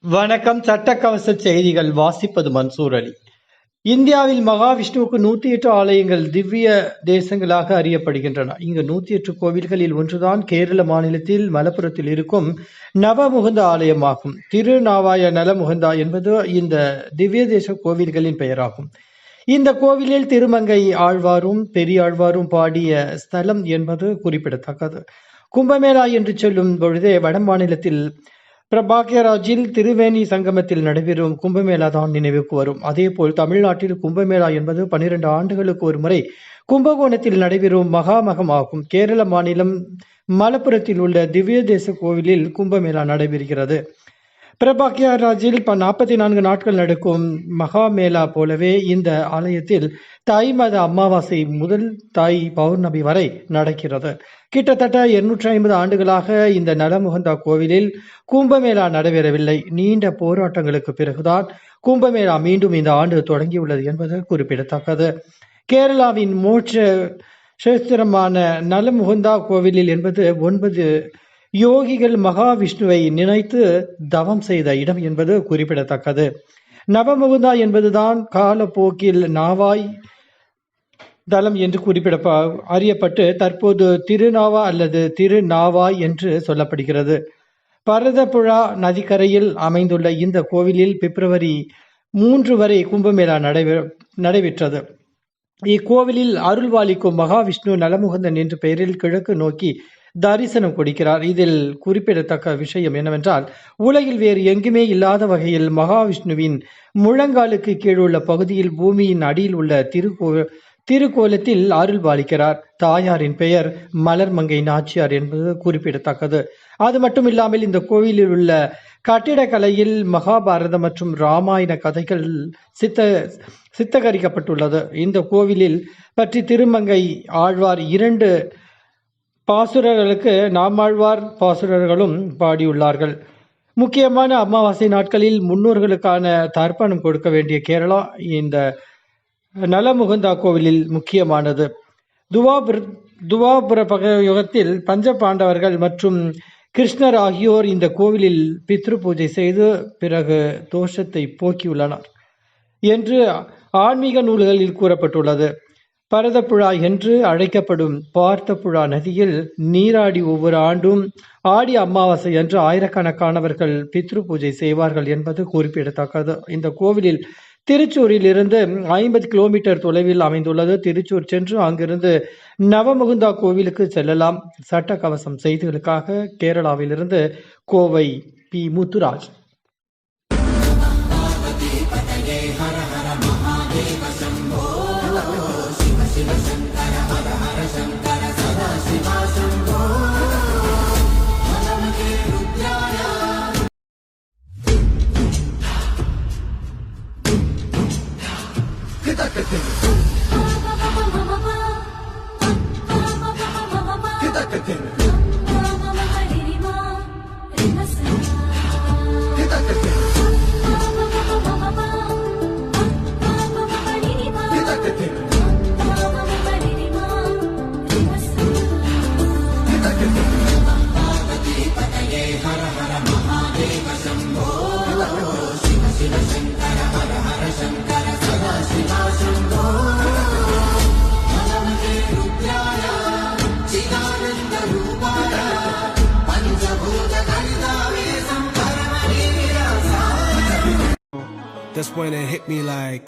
வணக்கம். சட்டக்கவச செய்திகள். வாசிப்பது மன்சூர் அலி. இந்தியாவில் மகாவிஷ்ணுவுக்கு நூத்தி எட்டு ஆலயங்கள் திவ்ய தேசங்களாக அறியப்படுகின்றன. இங்கு நூத்தி எட்டு கோவில்களில் ஒன்றுதான் கேரள மாநிலத்தில் மலப்புரத்தில் இருக்கும் நவமுகுந்த ஆலயமாகும். திருநாவாய நலமுகுந்தா என்பது இந்த திவ்ய தேச கோவில்களின் பெயராகும். இந்த கோவிலில் திருமங்கை ஆழ்வாரும் பெரியாழ்வாரும் பாடிய ஸ்தலம் என்பது குறிப்பிடத்தக்கது. கும்பமேளா என்று சொல்லும் பொழுதே வட மாநிலத்தில் பிரபாக்யராஜில் திருவேணி சங்கமத்தில் நடைபெறும் கும்பமேளா தான் நினைவுக்கு வரும். அதேபோல் தமிழ்நாட்டில் கும்பமேளா என்பது பனிரெண்டு ஆண்டுகளுக்கு ஒரு முறை கும்பகோணத்தில் நடைபெறும் மகாமகம் ஆகும் கேரள மாநிலம் மலப்புரத்தில் உள்ள திவ்ய தேச கோவிலில் கும்பமேளா நடைபெறுகிறது. பிரபாக்யராஜில் நாற்பத்தி நான்கு நாட்கள் நடக்கும் மகா மேளா போலவே இந்த ஆலயத்தில் தாய் மத அமாவாசை முதல் தாய் பௌர்ணமி வரை நடக்கிறது. கிட்டத்தட்ட இருநூற்றி ஐம்பது ஆண்டுகளாக இந்த நலமுகந்தா கோவிலில் கும்பமேளா நடைபெறவில்லை. நீண்ட போராட்டங்களுக்கு பிறகுதான் கும்பமேளா மீண்டும் இந்த ஆண்டு தொடங்கியுள்ளது என்பது குறிப்பிடத்தக்கது. கேரளாவின் மோட்ச சேஸ்திரமான நலமுகுந்தா கோவிலில் என்பது ஒன்பது யோகிகள் மகாவிஷ்ணுவை நினைத்து தவம் செய்த இடம் என்பது குறிப்பிடத்தக்கது. நவமுகுந்தா என்பதுதான் காலப்போக்கில் நாவாய் தலம் என்று குறிப்பிட அறியப்பட்டு தற்போது திருநாவா அல்லது திருநாவாய் என்று சொல்லப்படுகிறது. பரதப்புழா நதிக்கரையில் அமைந்துள்ள இந்த கோவிலில் பிப்ரவரி மூன்று வரை கும்பமேளா நடைபெ நடைபெற்றது. இக்கோவிலில் அருள்வாளிக்கும் மகாவிஷ்ணு நலமுகந்தன் என்ற பெயரில் கிழக்கு நோக்கி தரிசனம் கொடுக்கிறார். இதில் குறிப்பிடத்தக்க விஷயம் என்னவென்றால் உலகில் வேறு எங்குமே இல்லாத வகையில் மகாவிஷ்ணுவின் முழங்காலுக்கு கீழுள்ள பகுதியில் பூமியின் அடியில் உள்ள திருக்கோ திருக்கோலத்தில் அருள் பாலிக்கிறார். தாயாரின் பெயர் மலர்மங்கை நாச்சியார் என்பது குறிப்பிடத்தக்கது. அது மட்டுமில்லாமல் இந்த கோவிலில் உள்ள கட்டிடக்கலையில் மகாபாரதம் மற்றும் ராமாயண கதைகள் சித்த சித்தகரிக்கப்பட்டுள்ளது. இந்த கோவிலில் பற்றி திருமங்கை ஆழ்வார் இரண்டு பாசுரர்களுக்கு நாமாழ்வார் பாசுரர்களும் பாடியுள்ளார்கள். முக்கியமான அமாவாசை நாட்களில் முன்னோர்களுக்கான தர்ப்பணம் கொடுக்க வேண்டிய கேரளா இந்த நலமுகுந்தா கோவிலில் முக்கியமானது. துவாபுர துவாபுர யுகத்தில் பஞ்ச பாண்டவர்கள் மற்றும் கிருஷ்ணர் ஆகியோர் இந்த கோவிலில் பித்ரு பூஜை செய்து பிறகு தோஷத்தை போக்கியுள்ளனர் என்று ஆன்மீக நூல்களில் கூறப்பட்டுள்ளது. பரதப்புழா என்று அழைக்கப்படும் பார்த்தப்புழா நதியில் நீராடி ஒவ்வொரு ஆண்டும் ஆடி அமாவாசை என்று ஆயிரக்கணக்கானவர்கள் பித்ரு பூஜை செய்வார்கள் என்பது குறிப்பிடத்தக்கது. இந்த கோவிலில் திருச்சூரில் இருந்து ஐம்பது கிலோமீட்டர் தொலைவில் அமைந்துள்ளது. திருச்சூர் சென்று அங்கிருந்து நவமுகுந்தா கோவிலுக்கு செல்லலாம். சட்ட கவசம் செய்திகளுக்காக கேரளாவிலிருந்து Kovai P. Muthuraj. Thank you. That's when it hit me like.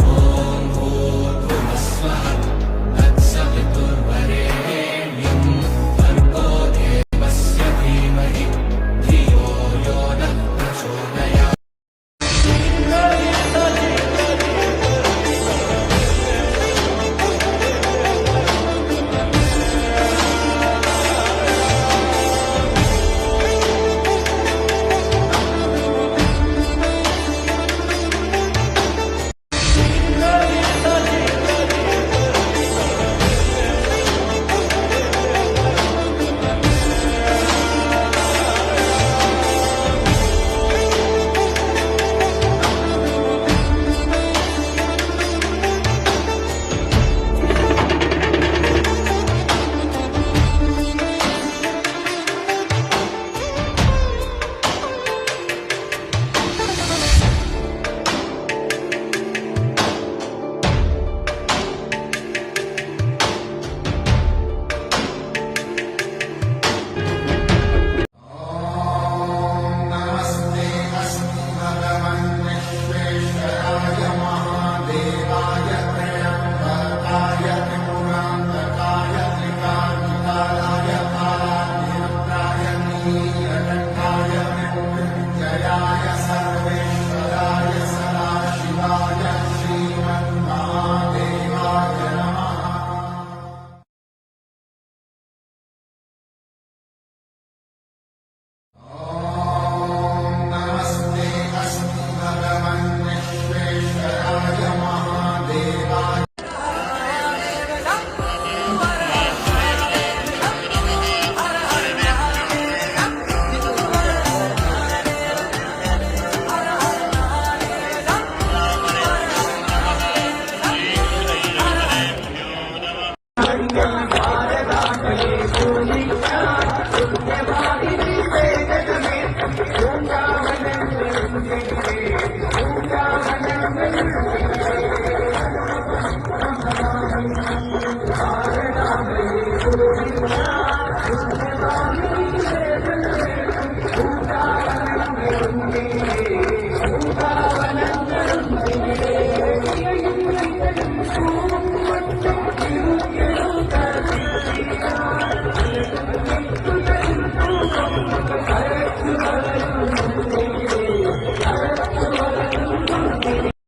Maya.